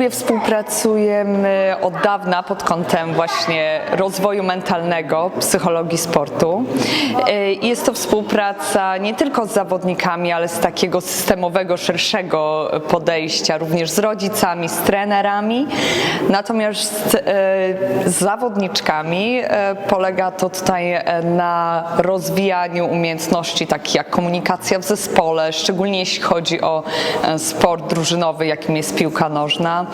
klubie współpracujemy od dawna pod kątem właśnie rozwoju mentalnego, psychologii sportu. I Jest to współpraca nie tylko z zawodnikami, ale z takiego systemowego, szerszego podejścia, również z rodzicami, z trenerami. Natomiast e, z zawodniczkami e, polega to tutaj na rozwijaniu umiejętności takich jak komunikacja w zespole, szczególnie jeśli chodzi o e, sport drużynowy, jakim jest piłka nożna,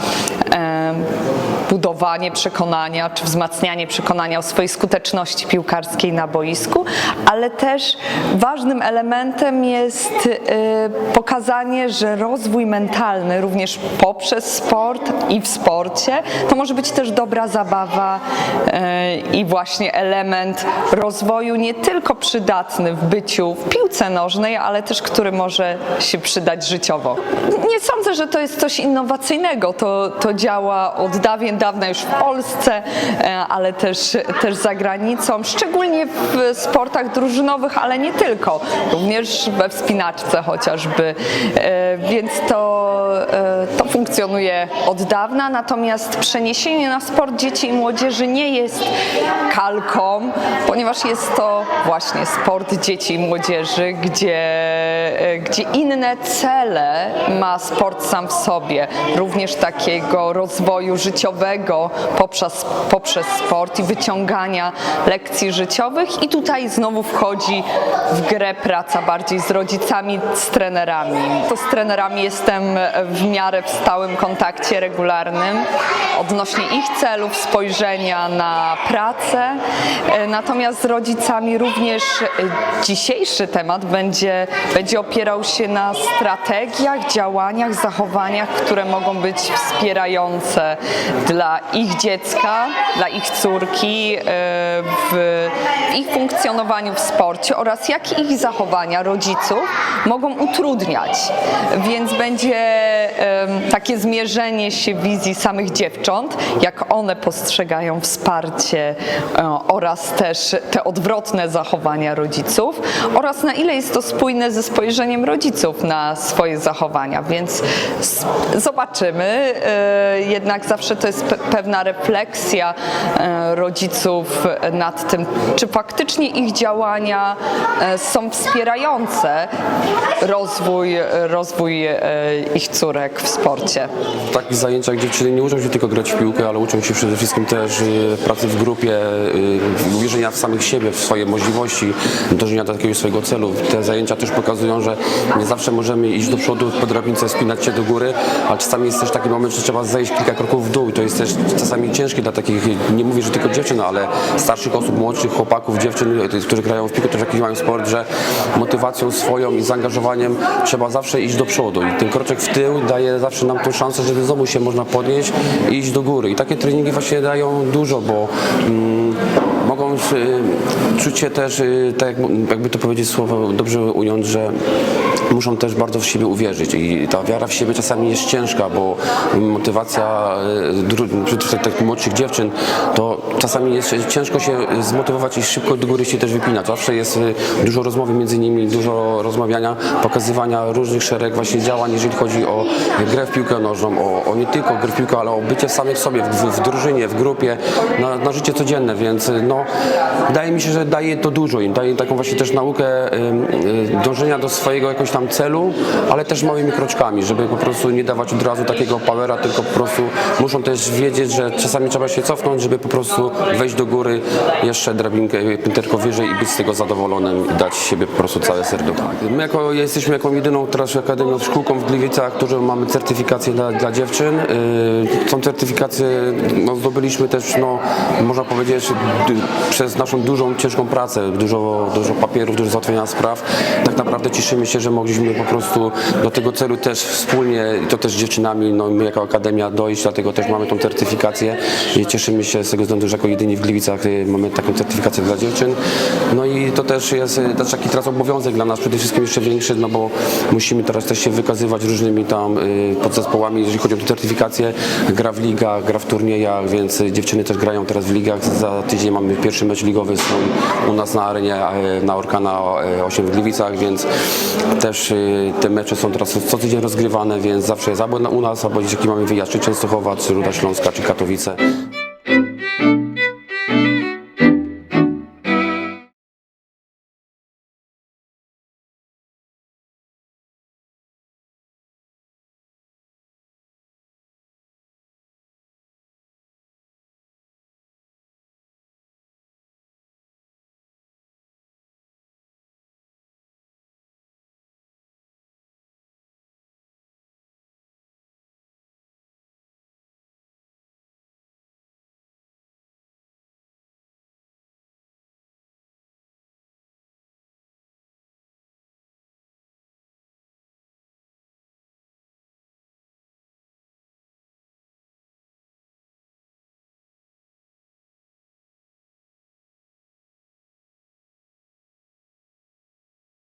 budowanie przekonania czy wzmacnianie przekonania o swojej skuteczności piłkarskiej na boisku, ale też ważnym elementem jest e, pokazanie, że rozwój mentalny również poprzez sport i w sporcie to może być też dobra zabawa e, i właśnie element rozwoju nie tylko przydatny w byciu w piłce nożnej, ale też który może się przydać życiowo. Nie sądzę, że to jest coś innowacyjnego. To, to działa od dawien dawna już w Polsce, e, ale też, też za granicą, szczególnie w sportach drużynowych, ale nie tylko, również we wspinaczce chociażby. E, Więc to, to funkcjonuje od dawna, natomiast przeniesienie na sport dzieci i młodzieży nie jest kalką, ponieważ jest to właśnie sport dzieci i młodzieży, gdzie, e, gdzie inne cele ma sport sam w sobie, również takiego rozwoju życiowego poprzez, poprzez sport i wyciągania lekcji życiowych i tutaj znowu wchodzi w grę praca bardziej z rodzicami, z trenerami. To z trenerami jestem w miarę w stałym kontakcie regularnym odnośnie ich celów, spojrzenia na pracę. E, Natomiast z rodzicami również e, dzisiejszy temat będzie, będzie opierał się na strategiach, działaniach, zachowaniach, które mogą być wspierające dla ich dziecka, dla ich córki e, w, ich funkcjonowaniu w sporcie oraz jak ich zachowania rodziców mogą utrudniać. Więc będzie em, takie zmierzenie się wizji samych dziewcząt, jak one postrzegają wsparcie e, oraz też te odwrotne zachowania rodziców oraz na ile jest to spójne ze spojrzeniem rodziców na swoje zachowania. Więc zobaczymy. E, Jednak zawsze to jest pe- pewna refleksja e, rodziców nad tym, czy faktycznie ich działania są wspierające rozwój, rozwój ich córek w sporcie. W takich zajęciach dziewczyny nie uczą się tylko grać w piłkę, ale uczą się przede wszystkim też y, pracy w grupie, y, uwierzenia w samych siebie, w swoje możliwości, dążenia do takiego swojego celu. Te zajęcia też pokazują, że nie zawsze możemy iść do przodu po drabince, spinać się do góry, ale czasami jest też taki moment, że trzeba zejść kilka kroków w dół. I to jest też czasami ciężkie dla takich, nie mówię, że tylko dziewczyn, ale starszych osób, młodszych chłopaków, dziewczyn, y, którzy grają w piłkę, też jakiś mają sport, że motywacją swoją i zaangażowaniem trzeba zawsze iść do przodu. I ten kroczek w tył daje zawsze nam tą szansę, żeby znowu się można podnieść i iść do góry. I takie treningi właśnie dają dużo, bo mm, mogą y, czuć się też, y, tak jak- jakby to powiedzieć słowo dobrze ująć, że muszą też bardzo w siebie uwierzyć i ta wiara w siebie czasami jest ciężka, bo motywacja dru- czy też takich młodszych dziewczyn, to czasami jest ciężko się zmotywować i szybko do góry się też wypinać. Zawsze jest y, dużo rozmowy między nimi, dużo rozmawiania, pokazywania różnych szereg właśnie działań, jeżeli chodzi o grę w piłkę nożną, o, o nie tylko grę w piłkę, ale o bycie samych sobie, w, w drużynie, w grupie, na, na życie codzienne, więc y, no, wydaje mi się, że daje to dużo im, daje taką właśnie też naukę dążenia do swojego jakiegoś tam celu, ale też małymi kroczkami, żeby po prostu nie dawać od razu takiego powera, tylko po prostu muszą też wiedzieć, że czasami trzeba się cofnąć, żeby po prostu wejść do góry jeszcze drabinkę, pięterko wyżej i być z tego zadowolonym i dać siebie po prostu całe serducho. My jako, jesteśmy jako jedyną teraz akademią, szkółką w Gliwicach, którzy mamy certyfikację dla, dla dziewczyn. Yy, Tą certyfikację no, zdobyliśmy też, no, można powiedzieć, przez naszą dużą, ciężką pracę, dużo, dużo papierów, dużo załatwienia spraw. Tak naprawdę cieszymy się, że mogliśmy po prostu do tego celu też wspólnie, i to też z dziewczynami, no, my jako akademia dojść, dlatego też mamy tą certyfikację i cieszymy się z tego względu, że jako jedyni w Gliwicach y, mamy taką certyfikację dla dziewczyn. No i to też jest y, też taki teraz obowiązek dla nas przede wszystkim jeszcze większy, no bo musimy teraz też się wykazywać różnymi tam y, podzespołami, jeżeli chodzi o tę certyfikację. Gra w ligach, gra w turniejach, więc dziewczyny też grają teraz w ligach. Za tydzień mamy pierwszy mecz ligowy u nas na arenie, e, na Orkana e, 8 w Gliwicach, więc też też y, te mecze są teraz co tydzień rozgrywane, więc zawsze jest albo u nas, albo gdzieś jaki mamy wyjazd, czy Częstochowa, czy Ruda Śląska, czy Katowice.